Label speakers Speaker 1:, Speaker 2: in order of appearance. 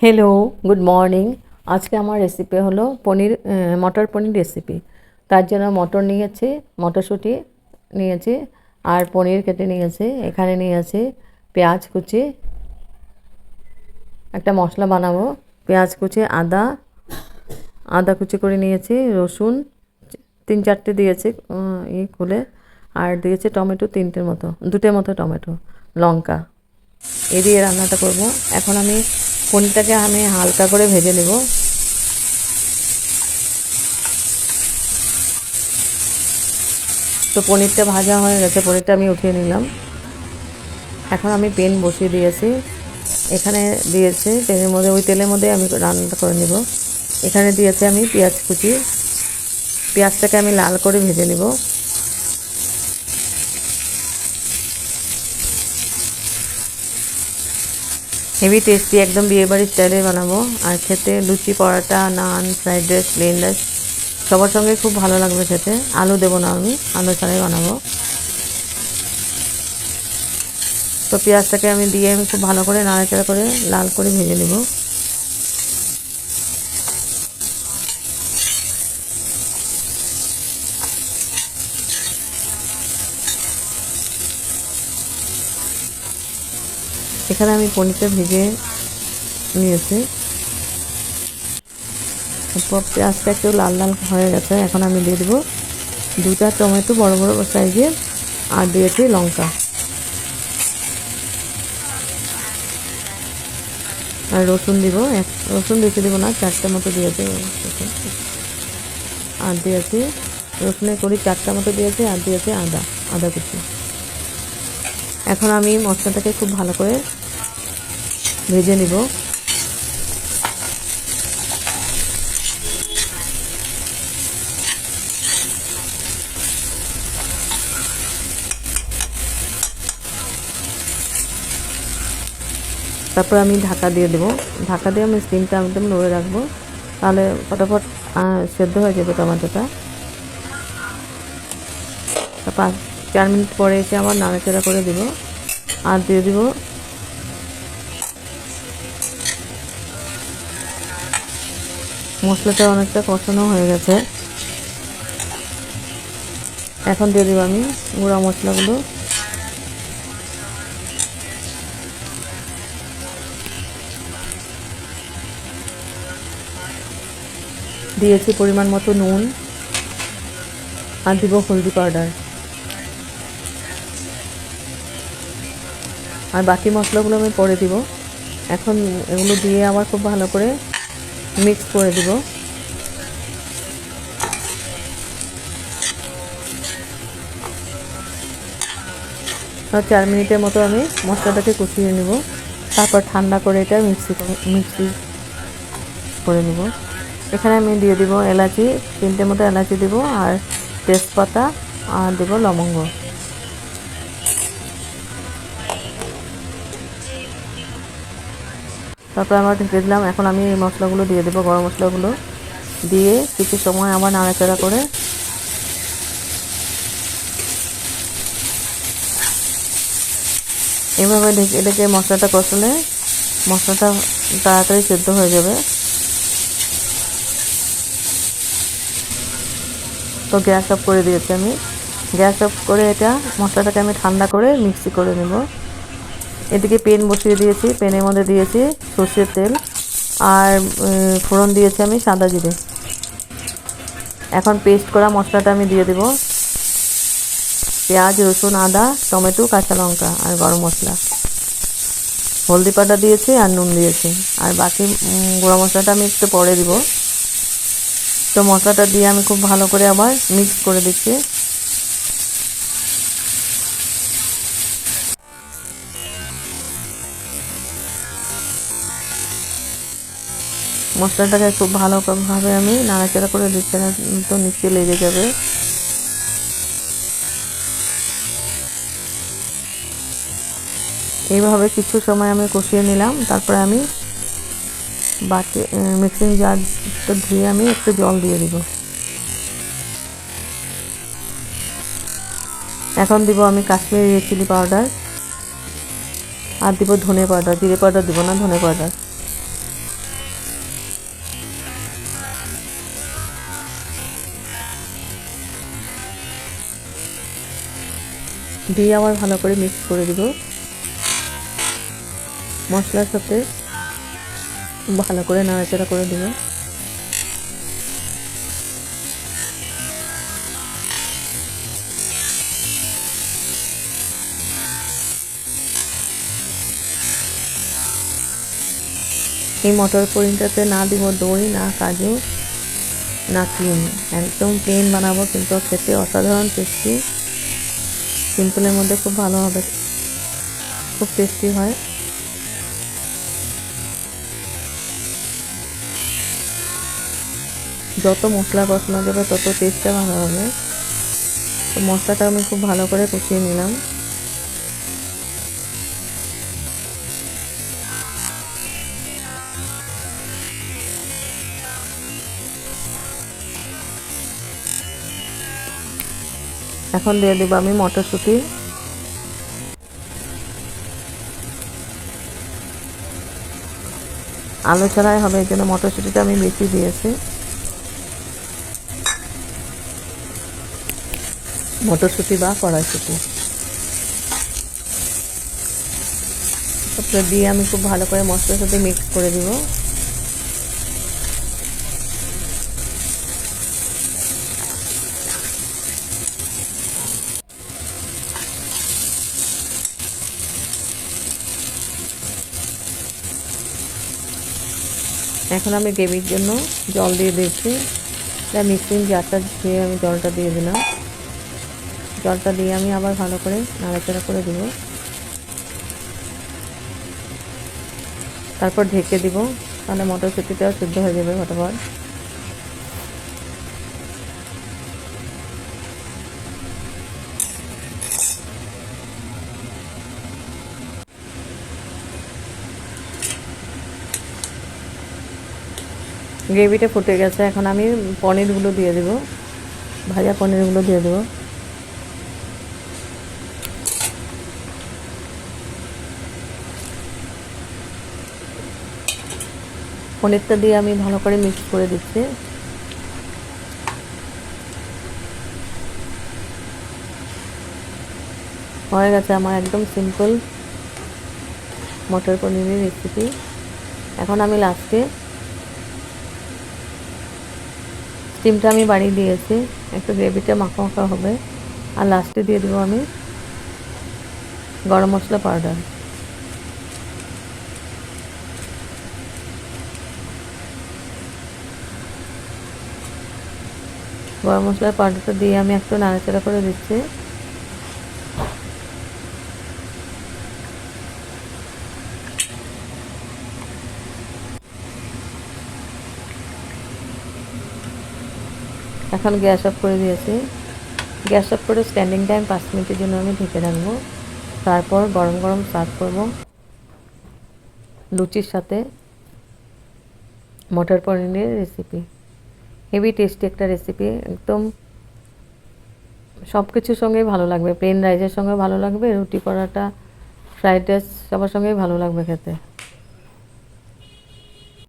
Speaker 1: Hello good morning আজকে আমার recipe হলো পনির মটর পনির রেসিপি তার জন্য মটর নিয়েছি, মটরশুঁটি নিয়েছি, আর পনির কেটে নিয়েছি, এখানে নিয়েছি পেঁয়াজ কুচি। একটা মশলা বানাবো, পেঁয়াজ কুচি, আদা আদা কুচি করে নিয়েছি, রসুন, তিন চারটে দিয়েছি ই খুলে, আর দিয়েছি টমেটো তিনটের মতো, দুটের মতো টমেটো, লঙ্কা। এ দিয়ে রান্নাটা করব। এখন আমি পনিরটাকে আমি হালকা করে ভেজে নেব। তো পনিরটা ভাজা হয়ে গেছে, পনিরটা আমি উঠিয়ে নিলাম। এখন আমি পেন বসিয়ে দিয়েছি। এখানে দিয়েছি তেলের মধ্যে, ওই তেলের মধ্যে আমি রান্নাটা করে নেব। এখানে দিয়েছি আমি পেঁয়াজ কুচি। পেঁয়াজটাকে আমি লাল করে ভেজে নেব। হেভি টেস্টি একদম বিয়েবাড়ির স্টাইলে বানাবো। আর খেতে luchi, paratha, naan fried rice plain rice সবার সঙ্গে খুব ভালো লাগবে খেতে। আলু দেবো না আমি, আলু ছাড়াই বানাবো। তো পেঁয়াজটাকে আমি দিয়ে আমি খুব ভালো করে নাড়াচাড়া করে লাল করে ভেজে নেব। এখানে আমি পনিরটা ভেজে নিয়েছি। পেঁয়াজটা একটু লাল লাল হয়ে গেছে, এখন আমি দিয়ে দেবো দুটা টমেটো বড় বড় সাইজের আর দিয়েছি লঙ্কা। আর রসুন দিব, এক রসুন বেশি দেবো না, চারটে মতো দিয়েছি আর দিয়েছি, রসুনের করি চারটা মতো দিয়েছি, আর দিয়েছি আদা আদা কুচি। এখন আমি মশলাটাকে খুব ভালো করে ভেজে নিব। তারপর আমি ঢাকা দিয়ে দেবো। ঢাকা দিয়ে আমি স্টিমটা একদম লড়ে রাখব। তাহলে ফটাফট সেদ্ধ হয়ে যাবে টমেটোটা। তারপর চার মিনিট পরে এসে আবার নাড়াচাড়া করে দিব। আর দিয়ে দিব মশলাটা অনেকটা কষানো হয়ে গেছে। এখন দিয়ে দিব আমি গুঁড়া মশলাগুলো। দিয়েছি পরিমাণ মতো নুন। আর দিব হলদি পাউডার। আর বাকি মশলাগুলো আমি পরে দিব। এখন এগুলো দিয়ে আবার খুব ভালো করে মিক্স করে দিব। চার মিনিটের মতো আমি মশলাটাকে কষিয়ে নেব। তারপর ঠান্ডা করে এটা মিক্সি মিক্সি করে নেব। এখানে আমি দিয়ে দিব এলাচি তিনটে মতো এলাচি দিব আর তেজপাতা আর দেব লবঙ্গ। তারপর আমরা ঢেকে দিলাম এখন আমি এই মশলাগুলো দিয়ে দেবো, গরম মশলাগুলো দিয়ে কিছু সময় আমার নাড়াচাড়া করে এভাবে ঢেকে ঢেকে মশলাটা কষলে মশলাটা তাড়াতাড়ি সেদ্ধ হয়ে যাবে। তো গ্যাস অফ করে দিয়েছি আমি। গ্যাস অফ করে এটা মশলাটাকে আমি ঠান্ডা করে মিক্সি করে নেব। এদিকে পেন বসিয়ে দিয়েছি, পেনের মধ্যে দিয়েছি সর্ষের তেল আর ফোড়ন দিয়েছি আমি সাদা জিরে। এখন পেস্ট করা মশলাটা আমি দিয়ে দেব। পেঁয়াজ, রসুন, আদা, টমেটো, কাঁচা লঙ্কা আর গরম মশলা। হলদি পাউডার দিয়েছি আর নুন দিয়েছি। আর বাকি গুঁড়া মশলাটা আমি একটু পরে দিব। তো মশলাটা দিয়ে আমি খুব ভালো করে আবার মিক্স করে দিচ্ছি। মশলাটাকে খুব ভালোভাবে আমি নাড়াচাড়া করে দিচ্ছি না তো নিচে লেগে যাবে। এইভাবে কিছু সময় আমি কষিয়ে নিলাম, তারপরে আমি বাটি মিক্সিং জারটা ধুয়ে আমি একটু জল দিয়ে দিব। এখন দিব আমি কাশ্মীরি চিলি পাউডার আর দিব ধনে পাউডার জিরে পাউডার দিব না, ধনে পাউডার দিয়ে আবার ভালো করে মিক্স করে দিব। মশলার সাথে ভালো করে নাড়াচাড়া করে দিব। এই মটর পনিরটাতে না দিব দই, না কাজু, না ক্রিম একদম প্লেন বানাবো, কিন্তু খেতে অসাধারণ টেস্টি সিম্পলের মধ্যে খুব ভালো হবে। খুব টেস্টি হয়। যত মশলা কষানো যাবে, তত টেস্টটা ভালো হবে। তো মশলাটা আমি খুব ভালো করে কষিয়ে নিলাম। এখন দিয়ে দেবো আমি মটরশুঁটি। আলু ছাড়াই হবে, এই জন্য মটরশুঁটিটা আমি বেশি দিয়েছি। মটরশুঁটি বা কড়াইশুঁটি। তারপরে দিয়ে আমি খুব ভালো করে মশলার সাথে মিক্স করে দিব। এখন আমি গ্রেভির জন্য জল দিয়ে দিয়েছি। এটা মিক্সিং জারটা দিয়ে আমি জলটা দিয়ে দিলাম। জলটা দিয়ে আমি আবার ভালো করে নাড়াচাড়া করে দিব। তারপর ঢেকে দিব। তাহলে মটরশুঁটিটাও সিদ্ধ হয়ে যাবে ফটাফট। গ্রেভিটা ফুটে গেছে, এখন আমি পনিরগুলো দিয়ে দেবো। ভাজা পনিরগুলো দিয়ে দেবো। পনিরটা দিয়ে আমি ভালো করে মিক্স করে দিচ্ছি। হয়ে গেছে আমার একদম সিম্পল মটর পনিরের রেসিপি এখন আমি লাস্টে স্টিমটা আমি বাড়িয়ে দিয়েছি। একটু গ্রেভিটা মাখা মাখা হবে। আর লাস্টে দিয়ে দেবো আমি গরম মশলা পাউডার। গরম মশলার পাউডারটা দিয়ে আমি একটু নাড়াচাড়া করে দিচ্ছি। এখন গ্যাস অফ করে দিয়েছি। গ্যাস অফ করে স্ট্যান্ডিং টাইম পাঁচ মিনিটের জন্য আমি ঢেকে রাখব। তারপর গরম গরম সার্ভ করব। লুচির সাথে মটর পনিরের রেসিপি হেভি টেস্টি একটা রেসিপি একদম সব কিছুর সঙ্গেই ভালো লাগবে। প্লেন রাইসের সঙ্গে ভালো লাগবে। রুটি পরোটা ফ্রাইড রাইস সবার সঙ্গেই ভালো লাগবে খেতে।